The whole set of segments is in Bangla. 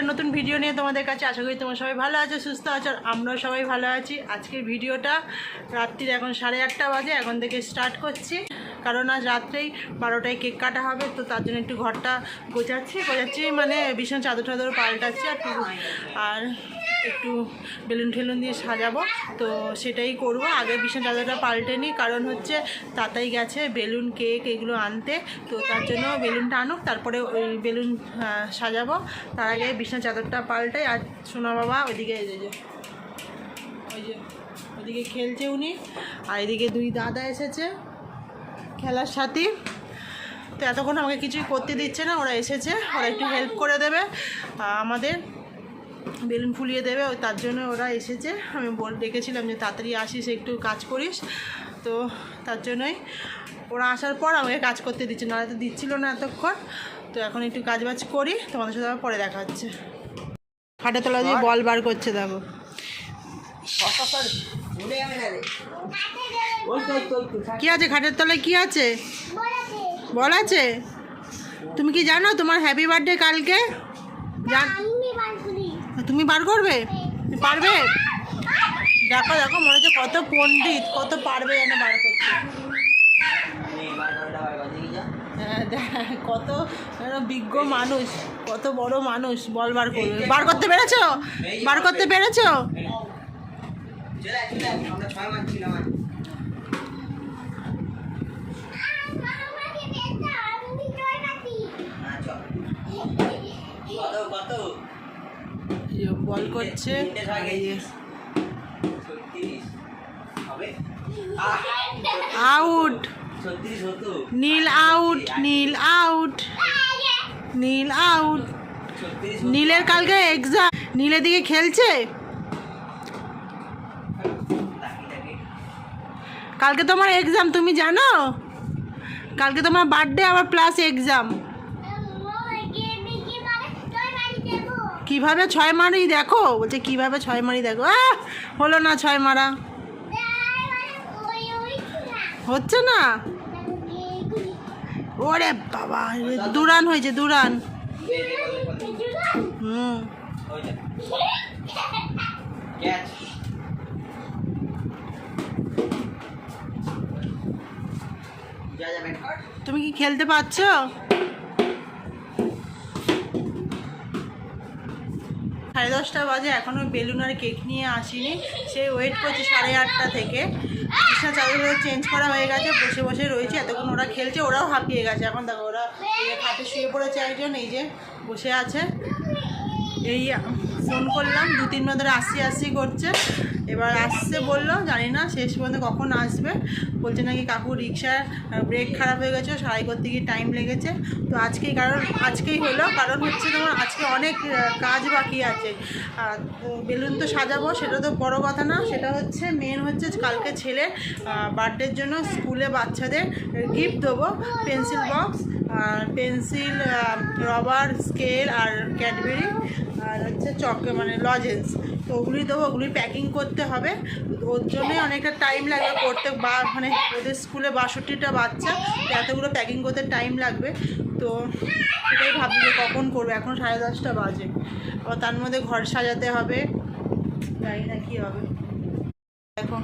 একটা নতুন ভিডিও নিয়ে তোমাদের কাছে আশা করি তোমরা সবাই ভালো আছো, সুস্থ আছো আমরাও সবাই ভালো আছি। আজকের ভিডিওটা রাত্রির এখন সাড়ে আটটা বাজে, এখন থেকে স্টার্ট করছি। কারণ আজ রাত্রেই বারোটায় কেক কাটা হবে, তো তার জন্য একটু ঘরটা গোছাচ্ছি। গোছাচ্ছি মানে ভীষণ চাদর টাদর পাল্টাচ্ছি আর আর একটু বেলুন ঠেলুন দিয়ে সাজাবো। তো সেটাই করব। আগে বিছানা চাদরটা পাল্টে নিই কারণ হচ্ছে তাতাই গেছে বেলুন, কেক এগুলো আনতে। তো তার জন্য বেলুনটা আনুক, তারপরে ওই বেলুন সাজাবো। তার আগে বিছানা চাদরটা পাল্টাই, আর সোনা বাবা ওইদিকে এই যে ওই যে, ওইদিকে খেলছে উনি। আর এদিকে দুই দাদা এসেছে, খেলার সাথী। তো এতক্ষণ আমাকে কিছুই করতে দিচ্ছে না, ওরা এসেছে, ওরা একটু হেল্প করে দেবে আমাদের। বেলুন ফুলিয়ে দেবে ওই তার জন্য ওরা এসেছে। আমি বল ডেকেছিলাম যে, তাড়াতাড়ি আসিস, একটু কাজ করিস। তো তার জন্যই ওরা আসার পর আমাকে কাজ করতে দিচ্ছে। নাহলে তো দিচ্ছিল না এতক্ষণ। তো এখন একটু কাজ বাজ করি, তোমাদের সাথে আবার পরে দেখা হচ্ছে। খাটে তলা দিয়ে বল বার করছে, দেখো। কি আছে খাটের তলায়? কি আছে? বল আছে। তুমি কি জানো তোমার হ্যাপি বার্থডে কালকে? জান তুমি বার করবে? পারবে? দেখো দেখো মনে হচ্ছে কত পণ্ডিত কত পারবে যেন বার করতে। হ্যাঁ কত বিজ্ঞ মানুষ কত বড় মানুষ বল বার করবে। বার করতে পেরেছ? বার করতে পেরেছ? এই যে বল করছে। Out. Neel out Neel out. Neel out. নীলের কালকে এক্সাম নীলের দিকে খেলছে? কালকে তোমার এক্সাম তুমি জানো? কালকে তোমার বার্থডে আবার প্লাস এক্সাম কীভাবে ছয় মারি দেখো? বলছে, কীভাবে ছয় মারি দেখো? হলো না ছয় মারা। হচ্ছে না? ওরে বাবা দুরান হয়েছে, দুরান। হুম। তুমি কি খেলতে পারছ? সাড়ে দশটা বাজে এখনও বেলুন আর কেক নিয়ে আসিনি। সে ওয়েট করছে সাড়ে আটটা থেকে। কৃষ্ণা চাদরগুলো চেঞ্জ করা হয়ে গেছে, বসে বসে রয়েছে, এতক্ষণ ওরা খেলছে, ওরাও হাঁপিয়ে গেছে। এখন দেখো ওরা খাটে শুয়ে পড়েছে একজন, এই যে বসে আছে। এই ফোন করলাম দু তিন ধরে আসি আসছি করছে। এবার আসছে বলল, জানি না, শেষ পর্যন্ত কখন আসবে। বলছে নাকি কাকু রিক্সার ব্রেক খারাপ হয়ে গেছে, সারাই করতে গিয়ে টাইম লেগেছে। তো আজকেই কারণ, আজকেই হলো, কারণ হচ্ছে তোমার আজকে অনেক কাজ বাকি আছে। আর বেলুন তো সাজাবো, সেটা তো বড় কথা না, সেটা হচ্ছে মেন হচ্ছে কালকে ছেলে বার্থডের জন্য স্কুলে বাচ্চাদের গিফট দেবো পেন্সিল বক্স আর পেন্সিল রবার স্কেল আর ক্যাডবেরি আর হচ্ছে চক মানে লজেন্স তো ওগুলি দেবো, ওগুলি প্যাকিং করতে হবে। ওর জন্যই অনেকটা টাইম লাগবে করতে। বা মানে ওদের স্কুলে বাষট্টিটা বাচ্চা এতগুলো প্যাকিং করতে টাইম লাগবে। তো সেটাই ভাবছি যে কখন করব, এখন সাড়ে দশটা বাজে। আবার তার মধ্যে ঘর সাজাতে হবে। জানি না কী হবে। দেখো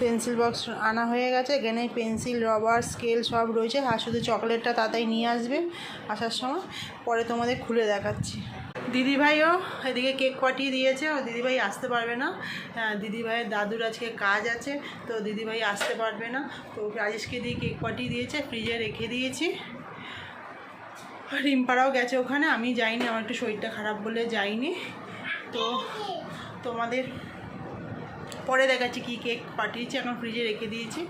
পেন্সিল বক্স আনা হয়ে গেছে। এখানে পেন্সিল রবার স্কেল সব রয়েছে। আর শুধু চকলেটটা তাড়াতাড়ি নিয়ে আসবে আসার সময়। পরে তোমাদের খুলে দেখাচ্ছি। দিদিভাইও এদিকে কেক পাঠিয়ে দিয়েছে ও দিদিভাই আসতে পারবে না। হ্যাঁ, দিদিভাইয়ের দাদুর আজকে কাজ আছে তো দিদিভাই আসতে পারবে না। তো রাজেশকে দিয়ে কেক পাঠিয়ে দিয়েছে ফ্রিজে রেখে দিয়েছি। রিম্পারাও গেছে ওখানে আমি যাইনি আমার একটু শরীরটা খারাপ বলে যাইনি। তো তোমাদের পরে দেখাচ্ছি কি কেক পাঠিয়েছি এখন ফ্রিজে রেখে দিয়েছি।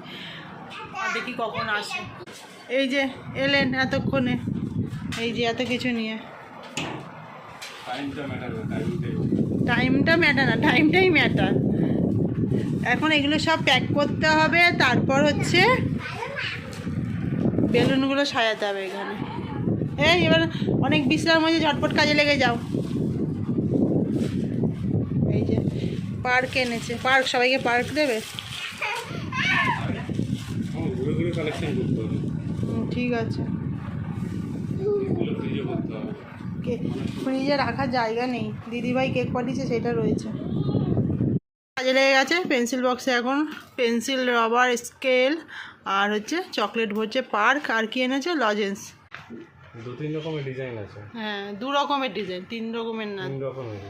আর দেখি কখন আসে। এই যে এলেন এতক্ষণে। এই যে এত কিছু নিয়ে। টাইমটা ম্যাটার না টাইমটাই ম্যাটার এখন এগুলো সব প্যাক করতে হবে তারপর হচ্ছে বেলুনগুলো সাজাতে হবে এখানে। এই এবার অনেক বিশ্রাম হয়েছে ঝটপট কাজে লেগে যাও। এই যে পার্ক এনেছে। পার্ক সবাইকে পার্ক দেবে? করতে হবে। হুম, ঠিক আছে। এগুলো ফ্রিজে রাখার জায়গা নেই। দিদিভাই কেক পাঠিয়েছে সেটা রয়েছে। কাজে লেগে গেছে পেন্সিল বক্সে এখন। পেন্সিল রবার স্কেল আর হচ্ছে চকলেট ভরছে পার্ক আর কি এনেছে? লজেন্স। দু তিন রকমের ডিজাইন আছে। হ্যাঁ দু রকমের ডিজাইন তিন রকমের না। তিন রকমের।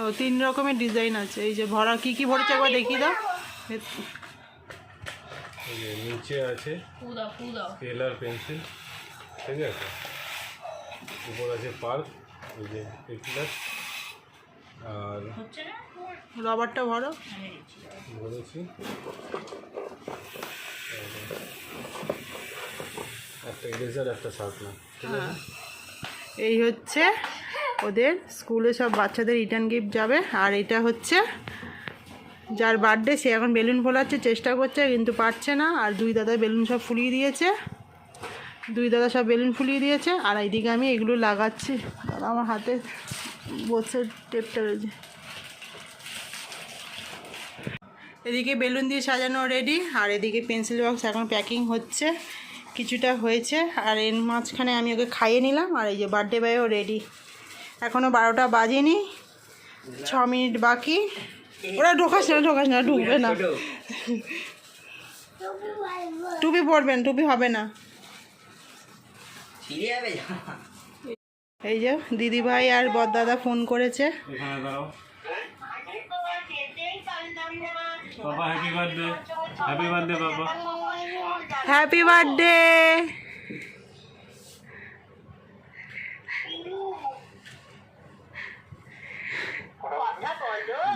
ও তিন রকমের ডিজাইন আছে। এই যে ভরা কি কি ভরেছে একবার দেখি দাও। নিচে আছে স্কেল আর পেন্সিল ঠিক আছে? উপর আছে পার্ক এই যে পেন্সিলার। আর রবারটা ভরো। বলেছি একটা ইরেজার একটা শার্পনার ঠিক আছে? এই হচ্ছে ওদের স্কুলে সব বাচ্চাদের রিটার্ন গিফট যাবে। আর এটা হচ্ছে যার বার্থডে সে এখন বেলুন ফোলাচ্ছে, চেষ্টা করছে, কিন্তু পারছে না। আর দুই দাদা বেলুন সব ফুলিয়ে দিয়েছে। দুই দাদা সব বেলুন ফুলিয়ে দিয়েছে। আর এইদিকে আমি এগুলো লাগাচ্ছি। আর আমার হাতে বসে টেপটা রয়েছে। এদিকে বেলুন দিয়ে সাজানো রেডি আর এদিকে পেন্সিল বক্স এখন প্যাকিং হচ্ছে। কিছুটা হয়েছে, আর এর মাঝখানে আমি ওকে খাইয়ে নিলাম, আর এই যে বার্থডে বয়ও রেডি এখনও বারোটা বাজেনি, ছ মিনিট বাকি। ওরা ঢোকাস না ঢোকাস না ঢুকবে না। টুপি পরবেন। টুপি হবে না। এই যে দিদিভাই আর বদদাদা ফোন করেছে। হ্যাপি বার্থডে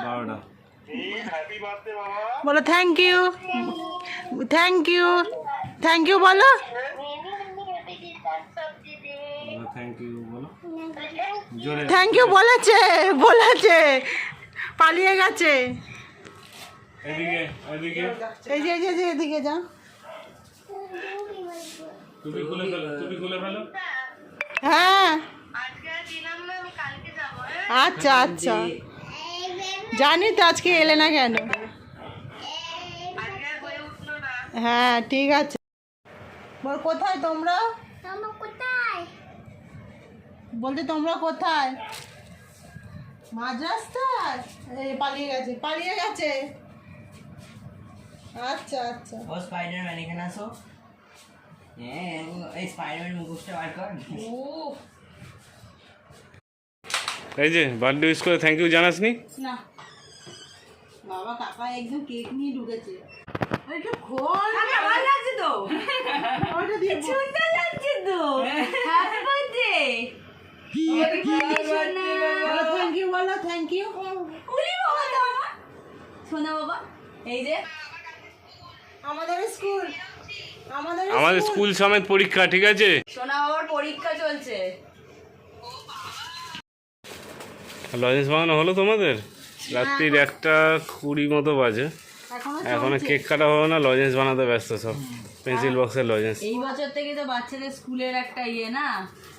বারোটা। বলো thank you thank you thank you বলো। থ্যাংক ইউ বলো। জোরে। থ্যাংক ইউ বলেছে বলেছে। পালিয়ে গেছে। এদিকে এদিকে। এই যে এই যে, এদিকে যা টুপি খুলে ফেলো টুপি খুলে ফেলো। হ্যাঁ। আচ্ছা আচ্ছা। জানি তো আজকে এলে না কেন। হ্যাঁ ঠিক আছে। বল কোথায় তোমরা? বলতে তোমরা কোথায়? মাঝ রাস্তায় পালিয়ে গেছে পালিয়ে গেছে। আচ্ছা আচ্ছা। ও স্পাইডারম্যান এখানে আসো। হ্যাঁ এই স্পাইডারম্যান মুখোশটা বার কর। এই যে বার্থডে উইশ করে থ্যাংক ইউ জানাসনি? না। বাবা কাকা একদম কেক নিয়ে ঢুকেছে। আরে একটু খোল। ভালো লাগছে তো। ওটা দিয়ে সুন্দর লাগছে তো। হ্যাপি বার্থডে থ্যাংক ইউ বলো থ্যাংক ইউ উলি বাবা তো আমার। বাবা এই যে। আমাদের স্কুল আমাদের আমাদের স্কুল। সমেত পরীক্ষা ঠিক আছে? সোনা বাবার পরীক্ষা চলছে। লজেন্স বানানো হলো তোমাদের? রাত্রির একটা কুড়ি মতো বাজে। এখনও এখনও কেক কাটা হবে না লজেন্স বানাতে ব্যস্ত সব। পেন্সিল বক্সের লজেন্স এই বছর থেকে তো বাচ্চাদের স্কুলের একটা ইয়ে না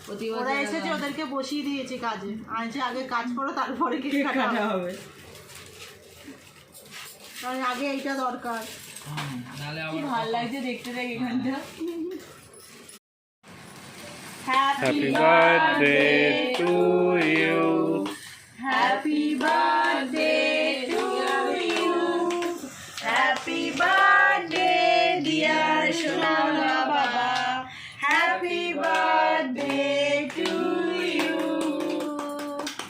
প্রতি বছর এসেছে ওদেরকে বসিয়ে দিয়েছে কাজে। আনছে আগে কাজ করো তারপরে কেক কাটা হবে। কারণ আগে এইটা দরকার। ভালো লাগছে দেখতে দেখ এখানটা। Happy birthday to you happy birthday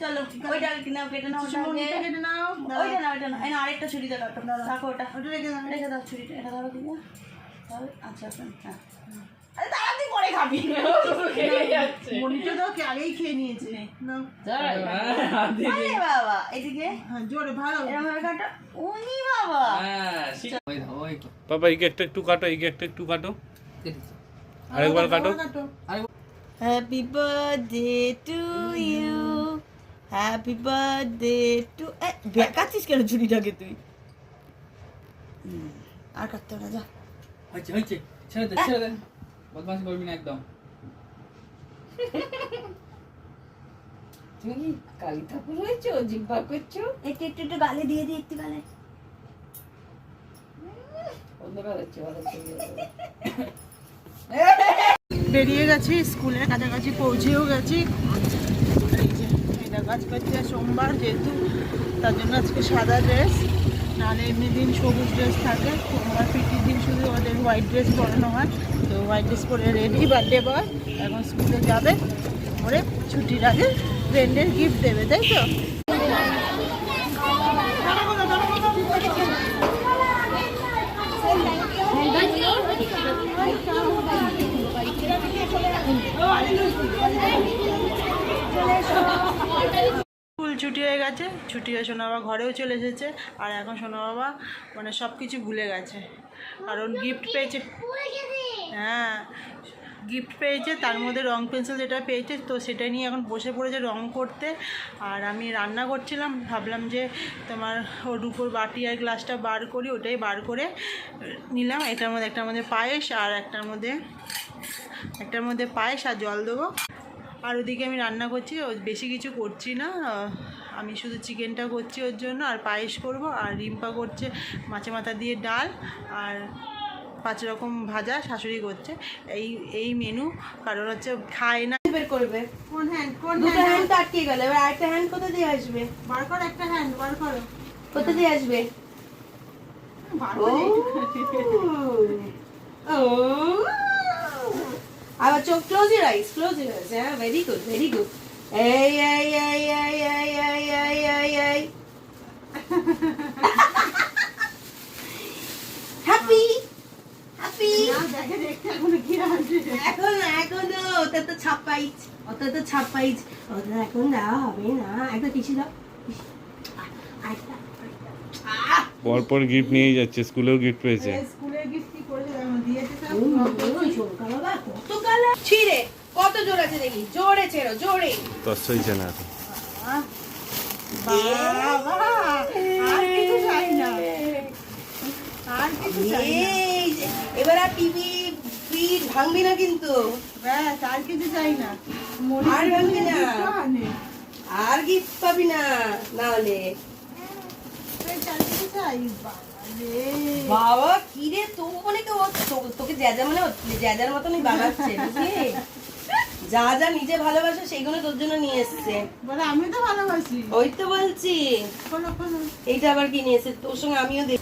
বাবা বাবা চলো ওইটা নাও কেটে নাও ওটা কেটে নাও। ওইটা না ওইটা না না আরেকটা কাটো রাখো ওটা। ওটা রেখে দাও রেখে দাও। ছুরিটা এটা ধরো দিদি আচ্ছা আচ্ছা হ্যাঁ। আরে তাড়াতাড়ি পরে খাবি? মুড়িটা দাও আগেই খেয়ে নিয়েছে। আরে বাবা এদিকে। হ্যাঁ জোরে ভালো। এরকম ভাবে কাটো উনি বাবা। এই কেকটা একটু কাটো এই কেকটা একটু কাটো। আরেকবার কাটো। Happy birthday to you happy birthday to বেকাচ্ছিস কেন ছুরিটাকে তুই? আর কাটতে না যা। হয়েছে হয়েছে। ছেড়ে দে ছেড়ে দে। বদমাশ করবি না একদম। তুমি কি কালী ঠাকুর হয়েছো? জিব্বা করছ? একটু একটু একটু গালে দিয়ে দিই একটু গালে। বেরিয়ে গেছি স্কুলের কাছাকাছি পৌঁছেও গেছি। যে কাজ করছে সোমবার যেহেতু, তার জন্য আজকে সাদা ড্রেস নাহলে এমনি দিন সবুজ ড্রেস থাকে। সোমবার পিটির দিন শুধু ওদের হোয়াইট ড্রেস পরানো হয়। তো হোয়াইট ড্রেস পরে রেডি বার্থডে বয় এখন স্কুলে যাবে। পরে ছুটির আগে ফ্রেন্ডের গিফট দেবে, তাই তো? গেছে, ছুটি হয়ে সোনা বাবা ঘরেও চলে এসেছে, আর এখন সোনা বাবা মানে সব কিছু ভুলে গেছে। কারণ গিফট পেয়েছে। হ্যাঁ গিফট পেয়েছে, তার মধ্যে রং পেন্সিল যেটা পেয়েছে, তো সেটা নিয়ে এখন বসে পড়েছে রং করতে। আর আমি রান্না করছিলাম, ভাবলাম যে তোমার ওর উপর বাটি আর গ্লাসটা বার করি, ওটাই বার করে নিলাম। এটার মধ্যে, একটার মধ্যে পায়েস আর একটার মধ্যে একটার মধ্যে পায়েস আর জল দেবো। আর ওদিকে আমি রান্না করছি বেশি কিছু করছি না আমি শুধু চিকেনটা করছি ওর জন্য আর পায়েস করব আর রিম্পা করছে মাছে মাথা দিয়ে ডাল আর পাঁচ রকম ভাজা শাশুড়ি করছে। এই এই মেনু কারণ হচ্ছে খায় না। বের করবে। কোন হ্যান্ড কোন দুটো হ্যান্ড তো আটকে গেল? এবার আরেকটা হ্যান্ড কোথা দিয়ে আসবে? বার কর একটা হ্যান্ড বার করো। কোথা দিয়ে আসবে? বার ও। করে। ও। আবার চোখ close your eyes close your eyes হ্যাঁ ভেরি গুড ভেরি গুড এই এই এই এই এই এই এই এই এই হ্যাপি হ্যাপি এখনও এখন এখনও ওটা তো ছাপাইছ ওটা তো ছাপাইছ ওটা এখন দেওয়া হবে না একটা কিছু দাও! পরপর গিফট নিয়েই যাচ্ছে স্কুলেও গিফট পেয়েছে। স্কুলে গিফট কি করেছে দিয়েছে কত কালা ছিঁড়ে। কত জোর আছে দেখি? জোরে ছেড়ো জোরে। তোর সইছে না এখন। বাবা আর কিছু চাই না। আর কিছু চাই যে, এবার আর টিভি ফ্রিজ ভাঙবি না কিন্তু। ব্যাস আর কিছু চাই না। মনে আর ভাঙবি না। আর গিফট পাবি না হলে বাবা রে বাবা কি রে তো মনে তো তোকে জ্যাজা মানে জ্যাজার মতনই বানাচ্ছে বুঝলি? যা যা নিজে ভালোবাসে সেইগুলো তোর জন্য নিয়ে এসছে। বলে আমি তো ভালোবাসি। ওই তো বলছি। এইটা আবার কি নিয়ে এসছে? তোর সঙ্গে আমিও দেখ?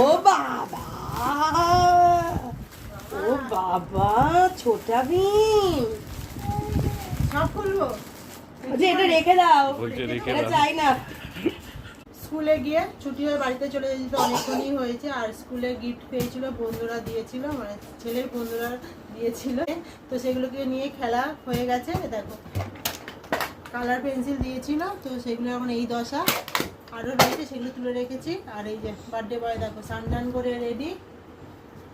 ও বাবা! ও বাবা ছোটা ভীম! সব খুলবো। এটা রেখে দাও। রেখে দাও। চাই না। স্কুলে গিয়ে ছুটি হয়ে বাড়িতে চলে যেতে অনেকক্ষণই হয়েছে, আর স্কুলে গিফট পেয়েছিল, বন্ধুরা দিয়েছিল মানে ছেলের বন্ধুরা দিয়েছিল। তো সেগুলোকে নিয়ে খেলা হয়ে গেছে, দেখো। কালার পেন্সিল দিয়েছিল, তো সেগুলো এখন এই দশা। আরও রয়েছে, সেগুলো তুলে রেখেছি। আর এই যে বার্থডে বয় দেখো সানডান করে রেডি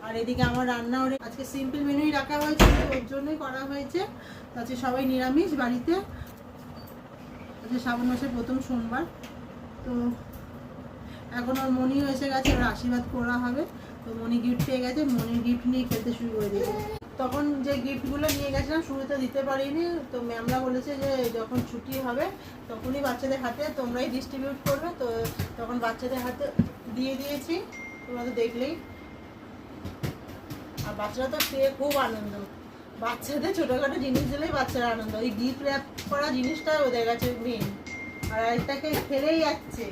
আর এদিকে আমার রান্নাও আজকে সিম্পল মেনুই রাখা হয়েছে, ওর জন্যই করা হয়েছে। আজকে সবাই নিরামিষ বাড়িতে। আজকে শ্রাবণ মাসের প্রথম সোমবার। তো এখন ওর মনি এসে গেছে, ওর আশীর্বাদ করা হবে। তো মনি গিফট পেয়ে গেছে মনির গিফট নিয়ে খেলতে শুরু করে দিয়েছে। তখন যে গিফটগুলো নিয়ে গেছিলাম, শুরুতে দিতে পারিনি। তো ম্যামরা বলেছে যে যখন ছুটি হবে, তখনই বাচ্চাদের হাতে তোমরাই ডিস্ট্রিবিউট করবে। তো তখন বাচ্চাদের হাতে দিয়ে দিয়েছি। তোমরা তো দেখলেই। আর বাচ্চারা তো পেয়ে খুব আনন্দ। বাচ্চাদের ছোটোখাটো জিনিস দিলেই বাচ্চারা আনন্দ। ওই গিফট র্যাপ করা জিনিসটা ওদের কাছে মেন আর একটাকে ফেলেই যাচ্ছে।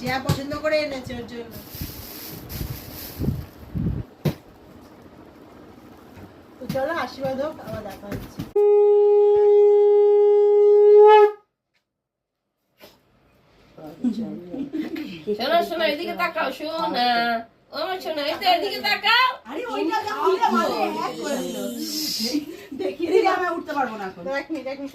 যা পছন্দ করে এনেছে ওর জন্য। তো চলো আশীর্বাদ হোক আবার দেখা হচ্ছে। শোনো শোনো এদিকে তাকাও শোনা। আমার শোনা এটা এদিকে তাকাও। আরে ওইটা মানে দেখিয়ে দিলে। আমি উঠতে পারব না এখন। এক মিনিট এক মিনিট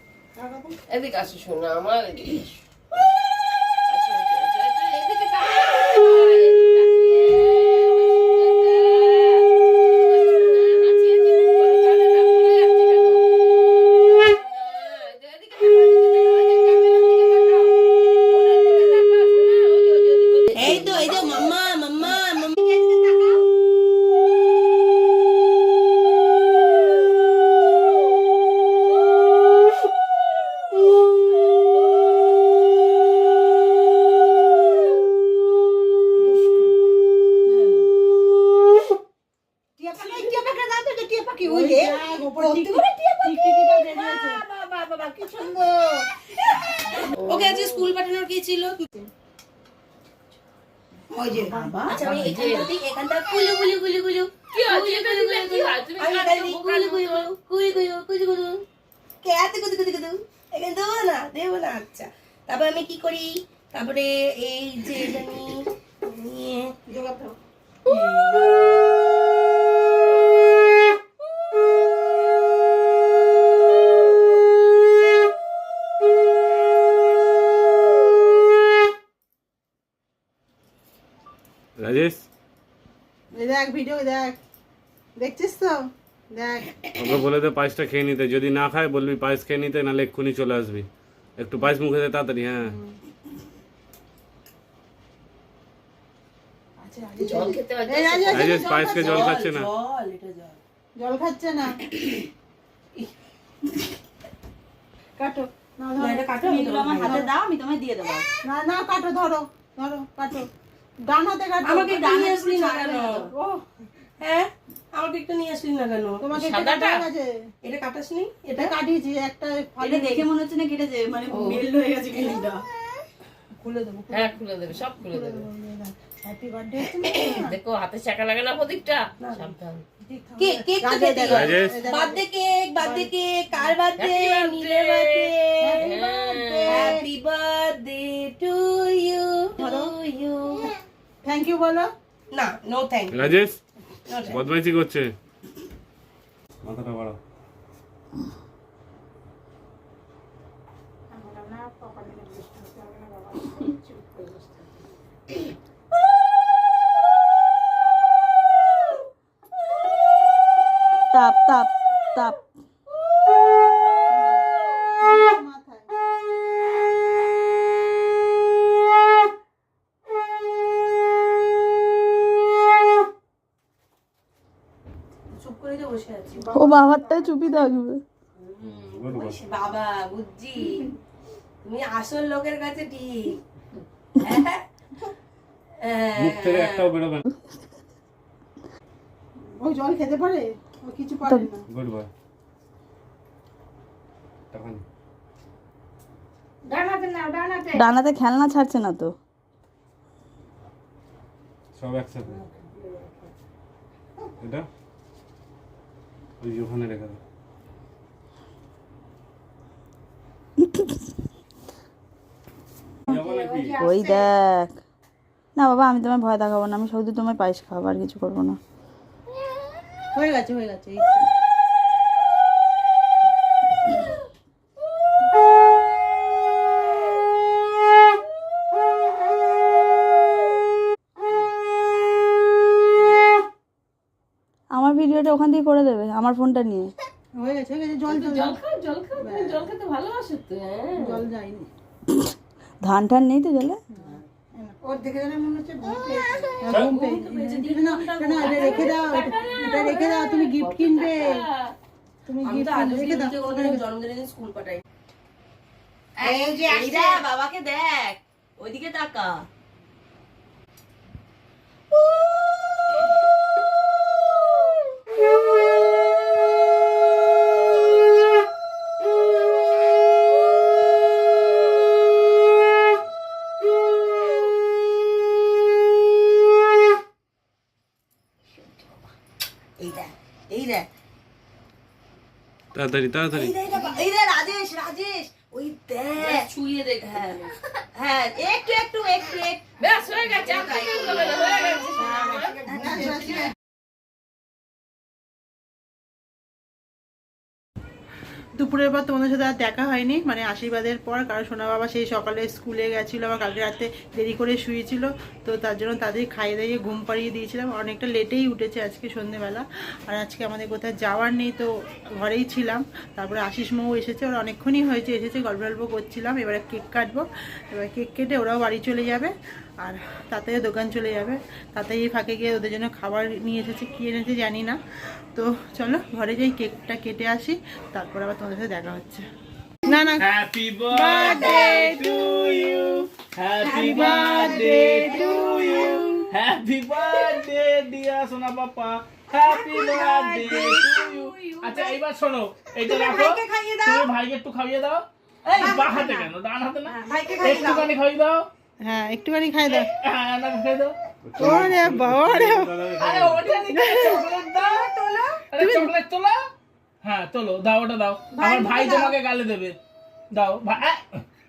এদিকে আসো শোনা আমার এদিকে এসো। আসো, আসো, আসো, আসো, এদিকে তাকিয়ে। হাঁচি, হাঁচি মুখ করো, কানে না পড়ে যাচ্ছে কেন? না, এদিকে তাকাও, এদিকে তাকাও, ক্যামেরার দিকে তাকাও, ফোনের দিকে তাকাও, শোনা, ওই যে, ওই যে, ওদিকে, ওদিকে। এই তো এই তো মাম্মা মাম্মা মাম্মা টিয়া পাখি টিয়া পাখি দাও তো টিয়া পাখি ওই যে কত বড় টিয়া পাখি বাবা বাবা কি সুন্দর ওকে আজকে স্কুল পাঠানোর কি ছিল ওই যে বাবা। আচ্ছা আমি এখানটা দিই এখানটা কুলু কুলু কুলু কুলু। কি হচ্ছে? কুলু কুলু কি হয়? আমি এখানে কুলু কুলু। কুলু কুলু কুলু কুলু কে এত কুদু কুদু কুদু? এখানে দেবো না দেবো না আচ্ছা। তারপর আমি কি করি? তারপরে এই যে এটা নিয়ে রাজেশ দেখ ভিডিও দেখ। দেখছিস তো? দেখ। ওকে বলে দে পায়েসটা খেয়ে নিতে। যদি না খায় বলবি পায়েস খেয়ে নিতে নাহলে এক্ষুনি চলে আসবি। একটু পায়েস মুখে দে তাড়াতাড়ি হ্যাঁ। রাজেশ জল পায়েসকে জল খাচ্ছে না। জল এটা জল। জল খাচ্ছে না। কাটো। না ধরো। কাটো আমার হাতে দাও আমি তোমায় দিয়ে দেবো। না না কাটো ধরো ধরো কাটো। ডান হাতে কাটো আমাকে একটু নিয়ে আসলি না কেন? হ্যাঁ? আমাকে একটু নিয়ে আসলি না কেন? তোমাকে সাদাটা? কেটে দেওয়া গেছে এটা কাটাসনি? এটা? কাটিয়েছি একটা এটা দেখে মনে হচ্ছে না কেটেছে মানে মেল্ট হয়ে গেছে ক্লিপটা খুলে দেবো হ্যাঁ খুলে দেবে সব খুলে দেবে। হ্যাপি বার্থডে দেখো হাতে চাকা লাগে না প্রদীপটা? সাবধান। কেক কেক তো খেতে বার্থডে কেক বার্থডে কেক কার বার্থডে? Happy নীলের. বার্থডে। হ্যাঁ। হ্যাপি বার্থডে থ্যাংক ইউ বলো। না নো থ্যাংক রাজেশ বদমাইশি করছে। মাথাটা বাড়াও। তাপ তাপ তাপ বাবারটাই চুপি থাকবে। বাবা বুঝছি। তুমি আসল লোকের কাছে ঠিক। হ্যাঁ। মুখ থেকে একটাও বেরোবে না। ওই জল খেতে পারে? ও কিছু পারে না। Good boy. টাকা নে। ডানাতে খেলনা ছাড়ছে না তো। সব একসাথে। এটা? ওই যে ওখানে রেখে দাও। ওই দেখ। না বাবা আমি তোমায় ভয় দেখাবো না আমি শুধু তোমায় পায়েস খাব আর কিছু করব না। হয়ে গেছে হয়ে গেছে ভিডিওটা ওখান থেকে করে দেবে আমার ফোনটা নিয়ে। হয়ে গেছে হয়ে গেছে জল জল জল খাও জল তুমি জল খেতে ভালোবাসো তো হ্যাঁ। জল যায়নি। ধান টান নেই তো জলে? ওর দেখে যেন মনে হচ্ছে ঘুম হ্যাঁ, না এটা রেখে দাও এটা- রেখে দাও তুমি গিফট কিনবে। তুমি গিফট রেখে দাও কোনোদিন জন্মদিনের দিন স্কুল পাঠাই এই যে দেখ বাবাকে দেখ। ওইদিকে তাকা। তাড়াতাড়ি তাড়াতাড়ি। এই দেখ রাজেশ রাজেশ। ওই দেখ। ছুঁয়ে দেখ। হ্যাঁ হ্যাঁ একটু একটু একটু একটু। ব্যাস হয়ে গেছে হয়ে গেছে। সাথে আর দেখা হয়নি। মানে আশীর্বাদের পর কারণ সোনা বাবা সেই সকালে স্কুলে গেছিল আবার কালকে রাতে দেরি করে শুয়েছিল। তো তার জন্য তাদের খাইয়ে দাইয়ে ঘুম পাড়িয়ে দিয়েছিলাম। অনেকটা লেটেই উঠেছে আজকে সন্ধ্যেবেলা আর আজকে আমাদের কোথাও যাওয়ার নেই, তো ঘরেই ছিলাম। তারপরে আশিস মৌ এসেছে, ওরা অনেকক্ষণই হয়েছে, এসেছে, গল্প গল্প করছিলাম। এবারে কেক কাটবো। এবার কেক কেটে ওরাও বাড়ি চলে যাবে। আর তাতে দোকান চলে যাবে। তাতে এই ফাঁকে গিয়ে ওদের জন্য খাবার নিয়ে এসেছে কী এনেছে জানি না। তো চলো ঘরে যাই কেকটা কেটে আসি তারপর আবার তোমাদের সাথে দেখা হচ্ছে। না না। Happy birthday to you. Happy birthday to you. Happy birthday dear সোনা পাপা। হ্যাপি বার্থডে টু ইউ আচ্ছা এইবার শোনো এইটা রাখো। ভাইকে তুমি ভাইকে একটু খাইয়ে দাও। এই বাঁ হাতে কেন? ডান হাতে না? একটুখানি খাইয়ে দাও। হ্যাঁ একটুখানি খাই দাও। হ্যাঁ না ওরে বাবা রে আরে ওটা নিতে চকলেট দাও তোলো। আরে চকলেট তোলো। হ্যাঁ তোলো দাও ওটা দাও। আমার ভাই তোমাকে গালে দেবে। দাও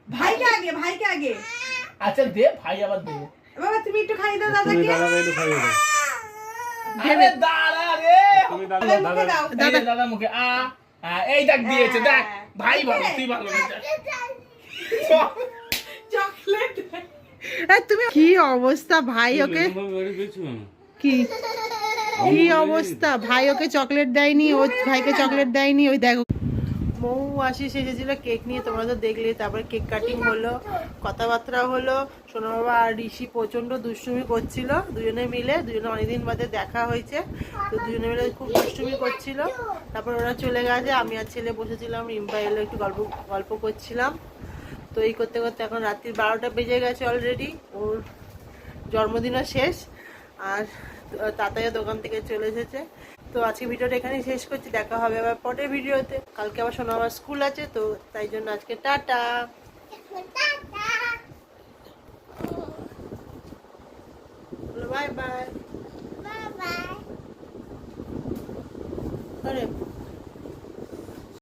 ভাইকে আগে ভাইকে আগে। আচ্ছা দে ভাই আবার দেবে। বাবা তুমি একটু খাইয়ে দাও দাদাকে। দাদা একটু খাইয়ে দাও। আরে দাঁড়া রে। তুমি দাদা দাদা দাও। এই দাদা মুখে আ এই দেখ দিয়েছে দেখ। ভাই ভালো তুই ভালো। চকলেট। তুমি কি অবস্থা? ভাই ওকে কি? কি অবস্থা? ভাই ওকে চকলেট দেয়নি ও ভাইকে চকলেট দেয়নি ওই দেখো। মৌ আশিস এসেছিল কেক নিয়ে তোমরা তো দেখলে। তারপরে কেক কাটিং হলো কথাবার্তা হলো। সোনা বাবা আর ঋষি প্রচণ্ড দুষ্টুমি করছিল দুজনে মিলে দুজনে অনেকদিন বাদে দেখা হয়েছে। তো দুজনে মিলে খুব দুষ্টুমি করছিল। তারপর ওরা চলে গেছে আমি আর ছেলে বসেছিলাম রিম্পা এলো একটু গল্প গল্প করছিলাম। তো এই করতে করতে এখন রাত্রির বারোটা বেজে গেছে অলরেডি ওর জন্মদিনও শেষ। আর তাতাইও দোকান থেকে চলে এসেছে। তো আজকে ভিডিওটা এখানেই শেষ করছি। দেখা হবে আবার পরের ভিডিওতে। কালকে আবার শোনা আমার স্কুল আছে তো তাই জন্য আজকে টাটা। বাই বাই আরে